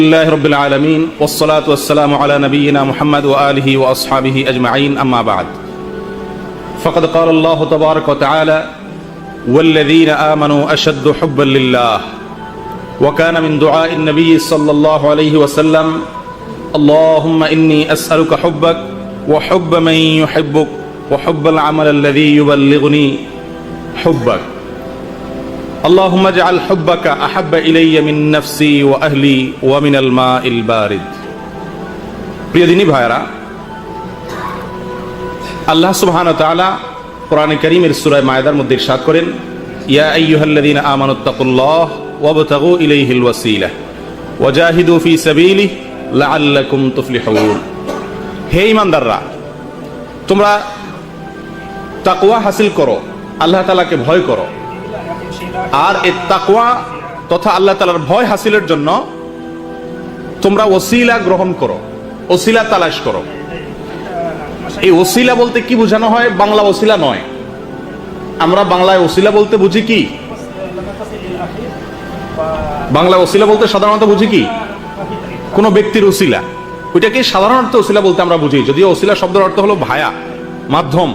لله رب العالمين والصلاة والسلام على نبينا محمد وآله وأصحابه أجمعين أما بعد. فقد قال الله تبارك وتعالى والذين آمنوا أشد حبا لله. وكان من دعاء النبي صلى الله عليه وسلم اللهم إني أسألك حبك وحب من يحبك وحب العمل الذي يبلغني حبك. اللهم اجعل حبك احب الي من نفسي واهلي ومن الماء البارد প্রিয় দিনী ভাইরা আল্লাহ সুবহান তাআলা কোরআনে কারীমের সূরা মায়দার মধ্যে ইরশাদ করেন ইয়া আইয়ুহাল্লাযীনা আমানুত্তাকুল্লাহ ওয়াবতাগু ইলাইহিল ওয়াসিলা ওয়াজাহিদু ফি সাবিলিহি লাআল্লাকুম তুফলিহুন হে ঈমানদাররা তোমরা তাকওয়া হাসিল করো আল্লাহ তাআলাকে ভয় করো আর এ তাকওয়া তথা আল্লাহ তালার ভয় হাসিলের জন্য তোমরা ওসিলা গ্রহণ করো, ওসিলা তালাশ করো। এই ওসিলা বলতে কি বোঝানো হয়? বাংলা ওসিলা নয়। আমরা বাংলায় ওসিলা বলতে বুঝি কি? বাংলা ওসিলা বলতে সাধারণত বুঝি কি? কোনো ব্যক্তির ওসিলা। ওইটাকে সাধারণত ওসিলা বলতে আমরা বুঝি, যদিও ওসিলা শব্দের অর্থ হলো ভায়া, মাধ্যম।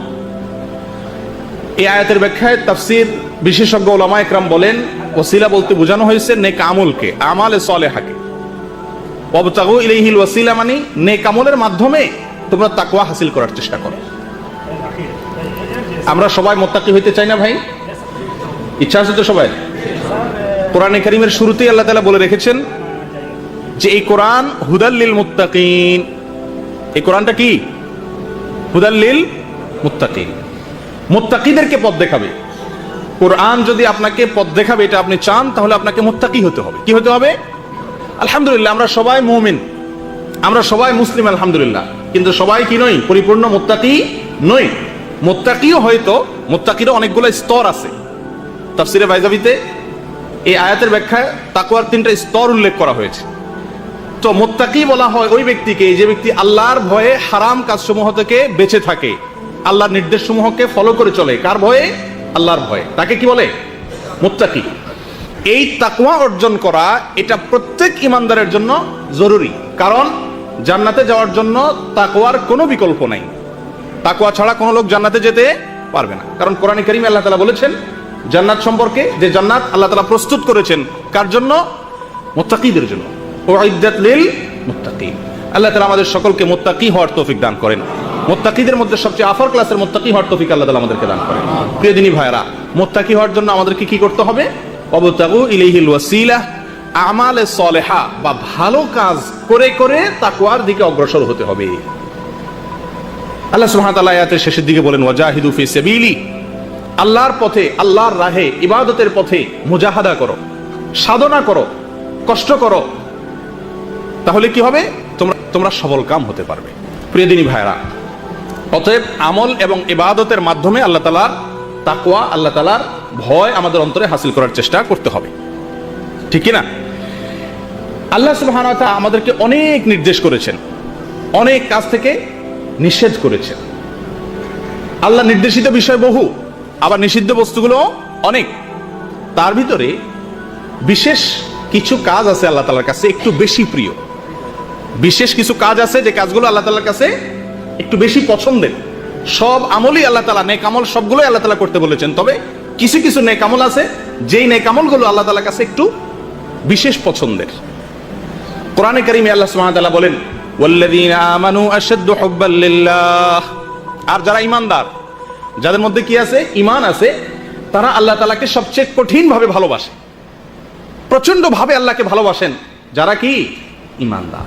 এই আয়াতের ব্যাখ্যায় তাফসির বিশেষজ্ঞ ওলামা একরাম বলেন, ওসিলা বলতে বোঝানো হয়েছে, নেক আমলকে, আমালে সলেহাকে। অবতাগু ইলাইহিল ওয়াসিলা মানে নেক আমলের মাধ্যমে তোমরা তাকওয়া হাসিল করার চেষ্টা করো। আমরা সবাই মোত্তাকি হইতে চাই না ভাই? ইচ্ছা আছে তো সবাই? কোরআনে কারিমের শুরুতেই আল্লাহ তাআলা বলে রেখেছেন যে, এই কোরআন হুদাল্লিল মুত্তাকিন। এই কোরআনটা কি? হুদাল্লিল মুত্তাকিন। মুত্তাকিদেরকে পথ দেখাবে। কোরআন যদি আপনাকে পথ দেখাবে, এটা আপনি চান, তাহলে আপনাকে মোত্তাকি হতে হবে। কি হতে হবে? আলহামদুলিল্লাহ, আমরা সবাই মুমিন। আমরা সবাই মুসলিম, আলহামদুলিল্লাহ। কিন্তু সবাই কি নই? পরিপূর্ণ মোত্তাকি নই। মোত্তাকিও হয়তো, মোত্তাকিরও অনেকগুলো স্তর আছে। তাফসিরে বাইজাবিতে এই আয়াতের ব্যাখ্যায় তাকুয়ার তিনটা স্তর উল্লেখ করা হয়েছে। তো মোত্তাকি বলা হয় ওই ব্যক্তিকে, যে ব্যক্তি আল্লাহর ভয়ে হারাম কাজসমূহ থেকে বেঁচে থাকে। আল্লাহর নির্দেশ সমূহকে ফলো করে চলে। কার ভয়ে? আল্লাহর ভয়ে। তাকে কি বলে? মুত্তাকি। এই তাকওয়া অর্জন করা এটা প্রত্যেক ইমানদারের জন্য জরুরি। কারণ জান্নাতে যাওয়ার জন্য তাকওয়ার কোনো বিকল্প নাই। তাকওয়া ছাড়া কোনো লোক জান্নাতে যেতে পারবে না। কারণ কোরআন করিম আল্লাহ তালা বলেছেন, জান্নাত সম্পর্কে যে জান্নাত আল্লাহ তালা প্রস্তুত করেছেন, কার জন্য? মুত্তাকিদের জন্য। ও ইদ্দাত লিল মুত্তাকিন আল্লাহ তালা আমাদের সকলকে মুত্তাকি হওয়ার তৌফিক দান করেন। মোত্তাকিদের মধ্যে সবচেয়ে আফার ক্লাসের মোত্তাকি হওয়ার তৌফিক আল্লাহ তালা আমাদেরকে দান করেন। প্রিয় দিনী ভাইরা মোত্তাকি হওয়ার জন্য আমাদেরকে কি করতে হবে? অবতাগু ইলাইহিল ওয়াসিলা, আমালে সলেহা, বা ভালো কাজ করে করে তাকওয়ার দিকে অগ্রসর হতে হবে। আল্লাহ তাআলা আয়াতের শেষের দিকে বলেন, ওয়াজাহিদু ফি সাবিলি আল্লাহর পথে, আল্লাহর রাহে, ইবাদতের পথে মুজাহাদা করো, সাধনা করো, কষ্ট করো। তাহলে কি হবে? তোমরা তোমরা সবল কাম হতে পারবে। প্রিয় দিনী ভাইরা অতএব আমল এবং ইবাদতের মাধ্যমে আল্লাহ তালার তাকুয়া আল্লাহ তালার ভয় আমাদের অন্তরে হাসিল করার চেষ্টা করতে হবে। ঠিক না আল্লাহ সুবাহ আমাদেরকে অনেক নির্দেশ করেছেন, অনেক কাজ থেকে নিষেধ করেছেন। আল্লাহ নির্দেশিত বিষয় বহু, আবার নিষিদ্ধ বস্তুগুলো অনেক। তার ভিতরে বিশেষ কিছু কাজ আছে আল্লাহ তালার কাছে একটু বেশি প্রিয়। বিশেষ কিছু কাজ আছে যে কাজগুলো আল্লাহ তালার কাছে একটু বেশি পছন্দের। সব আমলই আল্লাহ তালা নেক আমল সবগুলোই আল্লাহ তালা করতে বলেছেন। তবে কিছু কিছু নেক আমল আছে, যেই নেক আমলগুলো আল্লাহ তালার কাছে একটু বিশেষ পছন্দের। কোরআনে কারিমে আল্লাহ সুবহানাহু বলেন আর যারা ঈমানদার, যাদের মধ্যে কি আছে? ঈমান আছে, তারা আল্লাহ তালাকে সবচেয়ে কঠিন ভাবে ভালোবাসে। প্রচণ্ড ভাবে আল্লাহকে ভালোবাসেন। যারা কি? ঈমানদার।